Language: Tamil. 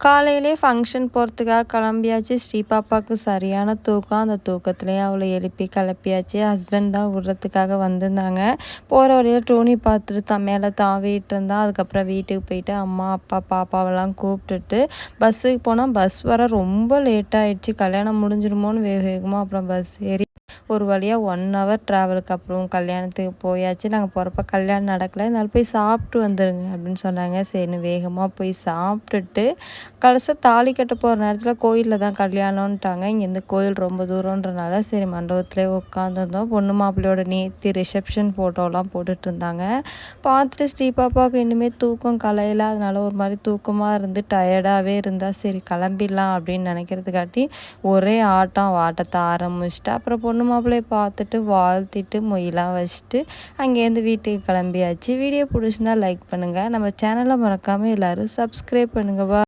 காலையிலே ஃபங்க்ஷன் போகிறதுக்காக கிளம்பியாச்சு. ஸ்ரீ பாப்பாவுக்கு சரியான தூக்கம். அந்த தூக்கத்துலேயே அவளை எழுப்பி கிளப்பியாச்சு. ஹஸ்பண்ட் தான் விடுறதுக்காக வந்திருந்தாங்க. போகிற வழியில் டோனி பார்த்துட்டு தான் மேலே தாவிட்டு இருந்தா அதுக்கப்புறம் வீட்டுக்கு போயிட்டு அம்மா அப்பா பாப்பாவெல்லாம் கூப்பிட்டுட்டு பஸ்ஸுக்கு போனால் பஸ் வர ரொம்ப லேட் ஆகிடுச்சு கல்யாணம் முடிஞ்சிருமோன்னு வேக வேகமாக அப்புறம் பஸ் ஏறி ஒரு வழியாக ஒன் ஹவர் ட்ராவலுக்கு அப்புறம் கல்யாணத்துக்கு போயாச்சு. நாங்கள் போகிறப்ப கல்யாணம் நடக்கலை. இருந்தாலும் போய் சாப்பிட்டு வந்துடுங்க அப்படின்னு சொன்னாங்க. சரின்னு வேகமாக போய் சாப்பிட்டுட்டு கடைசியாக தாலி கட்ட போகிற நேரத்தில் கோயிலில் தான் கல்யாணம்ன்ட்டாங்க. இங்கேருந்து கோயில் ரொம்ப தூரன்றனால சரி மண்டபத்துலேயே உட்காந்துருந்தோம் பொண்ணு மாப்பிள்ளையோட நேற்று ரிசப்ஷன் ஃபோட்டோலாம் போட்டுட்டு இருந்தாங்க. பார்த்துட்டு ஸ்ரீ பாப்பாவுக்கு இன்னுமே தூக்கம் கலையில. அதனால ஒரு மாதிரி தூக்கமாக இருந்து டயர்டாகவே இருந்தால் சரி கிளம்பிடலாம் அப்படின்னு நினைக்கிறதுக்காட்டி ஒரே ஆட்டம் ஆட்டத்தை ஆரம்பிச்சிட்டு அப்புறம் பொண்ணு மாப்பிள்ளையை பார்த்துட்டு வாழ்த்திட்டு மொயிலாம் வச்சுட்டு அங்கேருந்து வீட்டுக்கு கிளம்பியாச்சு. வீடியோ பிடிச்சிருந்தா லைக் பண்ணுங்கள் நம்ம சேனலை மறக்காமல் எல்லோரும் சப்ஸ்கிரைப் பண்ணுங்கள்